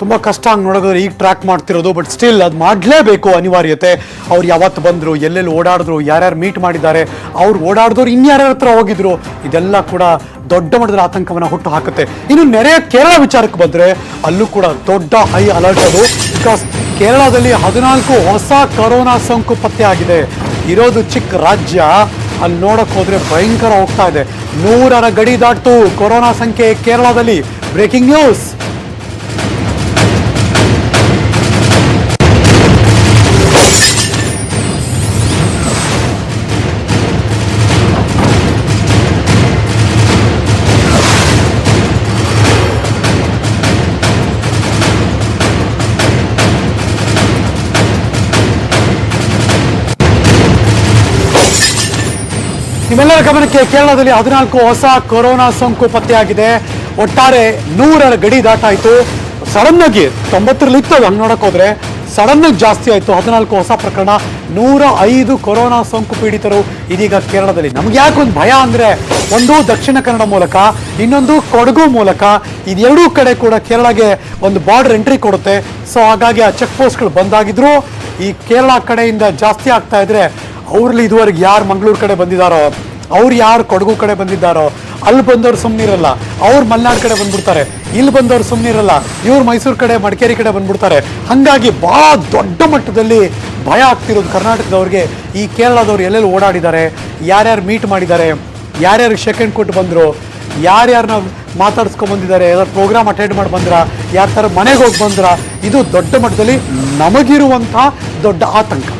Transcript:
ತುಂಬ ಕಷ್ಟ ಹಂಗೆ ನೋಡೋದ್ರೆ ಈಗ ಟ್ರ್ಯಾಕ್ ಮಾಡ್ತಿರೋದು ಬಟ್ ಸ್ಟಿಲ್ ಅದು ಮಾಡಲೇಬೇಕು ಅನಿವಾರ್ಯತೆ. ಅವ್ರು ಯಾವತ್ತು ಬಂದರು, ಎಲ್ಲೆಲ್ಲಿ ಓಡಾಡಿದ್ರು, ಯಾರ್ಯಾರು ಮೀಟ್ ಮಾಡಿದ್ದಾರೆ, ಅವ್ರು ಓಡಾಡಿದವ್ರು ಇನ್ಯಾರ್ಯಾರ ಹತ್ರ ಹೋಗಿದ್ರು, ಇದೆಲ್ಲ ಕೂಡ ದೊಡ್ಡ ಮಟ್ಟದ ಆತಂಕವನ್ನು ಹುಟ್ಟು ಹಾಕುತ್ತೆ. ಇನ್ನು ನೆರೆಯ ಕೇರಳ ವಿಚಾರಕ್ಕೆ ಬಂದರೆ, ಅಲ್ಲೂ ಕೂಡ ದೊಡ್ಡ ಹೈ ಅಲರ್ಟ್ ಅದು. ಬಿಕಾಸ್ ಕೇರಳದಲ್ಲಿ ಹದಿನಾಲ್ಕು ಹೊಸ ಕೊರೋನಾ ಸೋಂಕು ಪತ್ತೆ ಆಗಿದೆ. ಇರೋದು ಚಿಕ್ಕ ರಾಜ್ಯ ಅಲ್ಲಿ ನೋಡಕ್ ಹೋದ್ರೆ ಭಯಂಕರ ಹೋಗ್ತಾ ಇದೆ. ನೂರರ ಗಡಿ ದಾಟ್ತು ಕೊರೋನಾ ಸಂಖ್ಯೆ ಕೇರಳದಲ್ಲಿ. ಬ್ರೇಕಿಂಗ್ ನ್ಯೂಸ್ ನಿಮ್ಮೆಲ್ಲರ ಗಮನಕ್ಕೆ ಕೇರಳದಲ್ಲಿ ಹದಿನಾಲ್ಕು ಹೊಸ ಕೊರೋನಾ ಸೋಂಕು ಪತ್ತೆಯಾಗಿದೆ. ಒಟ್ಟಾರೆ ನೂರರ ಗಡಿ ದಾಟಾಯಿತು. ಸಡನ್ ಆಗಿ ತೊಂಬತ್ತರಲ್ಲಿ ಇತ್ತು, ಹಂಗೆ ನೋಡಕ್ ಹೋದ್ರೆ. ಸಡನ್ ಆಗಿ ಜಾಸ್ತಿ ಆಯಿತು, ಹದಿನಾಲ್ಕು ಹೊಸ ಪ್ರಕರಣ. ನೂರ ಐದು ಕೊರೋನಾ ಸೋಂಕು ಪೀಡಿತರು ಇದೀಗ ಕೇರಳದಲ್ಲಿ. ನಮ್ಗೆ ಯಾಕೆ ಒಂದು ಭಯ ಅಂದ್ರೆ, ಒಂದು ದಕ್ಷಿಣ ಕನ್ನಡ ಮೂಲಕ, ಇನ್ನೊಂದು ಕೊಡಗು ಮೂಲಕ, ಇದೆರಡೂ ಕಡೆ ಕೂಡ ಕೇರಳಗೆ ಒಂದು ಬಾರ್ಡರ್ ಎಂಟ್ರಿ ಕೊಡುತ್ತೆ. ಸೊ ಹಾಗಾಗಿ ಆ ಚೆಕ್ ಪೋಸ್ಟ್ಗಳು ಬಂದಾಗಿದ್ರು. ಈ ಕೇರಳ ಕಡೆಯಿಂದ ಜಾಸ್ತಿ ಆಗ್ತಾ ಇದ್ರೆ ಅವ್ರಲ್ಲಿ ಇದುವರೆಗೆ ಯಾರು ಮಂಗಳೂರು ಕಡೆ ಬಂದಿದ್ದಾರೋ ಅವ್ರು ಯಾರು ಕೊಡಗು ಕಡೆ ಬಂದಿದ್ದಾರೋ, ಅಲ್ಲಿ ಬಂದವ್ರು ಸುಮ್ಮನಿರಲ್ಲ ಅವ್ರು ಮಲೆನಾಡು ಕಡೆ ಬಂದ್ಬಿಡ್ತಾರೆ. ಇಲ್ಲಿ ಬಂದವ್ರು ಸುಮ್ಮನಿರಲ್ಲ ಇವ್ರು ಮೈಸೂರು ಕಡೆ, ಮಡಿಕೇರಿ ಕಡೆ ಬಂದ್ಬಿಡ್ತಾರೆ. ಹಾಗಾಗಿ ಭಾಳ ದೊಡ್ಡ ಮಟ್ಟದಲ್ಲಿ ಭಯ ಆಗ್ತಿರೋದು ಕರ್ನಾಟಕದವ್ರಿಗೆ. ಈ ಕೇರಳದವ್ರು ಎಲ್ಲೆಲ್ಲಿ ಓಡಾಡಿದ್ದಾರೆ, ಯಾರ್ಯಾರು ಮೀಟ್ ಮಾಡಿದ್ದಾರೆ, ಯಾರ್ಯಾರು ಸೆಕೆಂಡ್ ಕೊಟ್ಟು ಬಂದರು ಯಾರ್ಯಾರನ್ನ ಮಾತಾಡ್ಸ್ಕೊಂಡು ಬಂದಿದ್ದಾರೆ ಯಾವ್ದಾದ್ರು ಪ್ರೋಗ್ರಾಮ್ ಅಟೆಂಡ್ ಮಾಡಿ ಬಂದ್ರ, ಯಾರ ಥರ ಮನೆಗೆ ಹೋಗಿ ಬಂದ್ರ, ಇದು ದೊಡ್ಡ ಮಟ್ಟದಲ್ಲಿ ನಮಗಿರುವಂಥ ದೊಡ್ಡ ಆತಂಕ.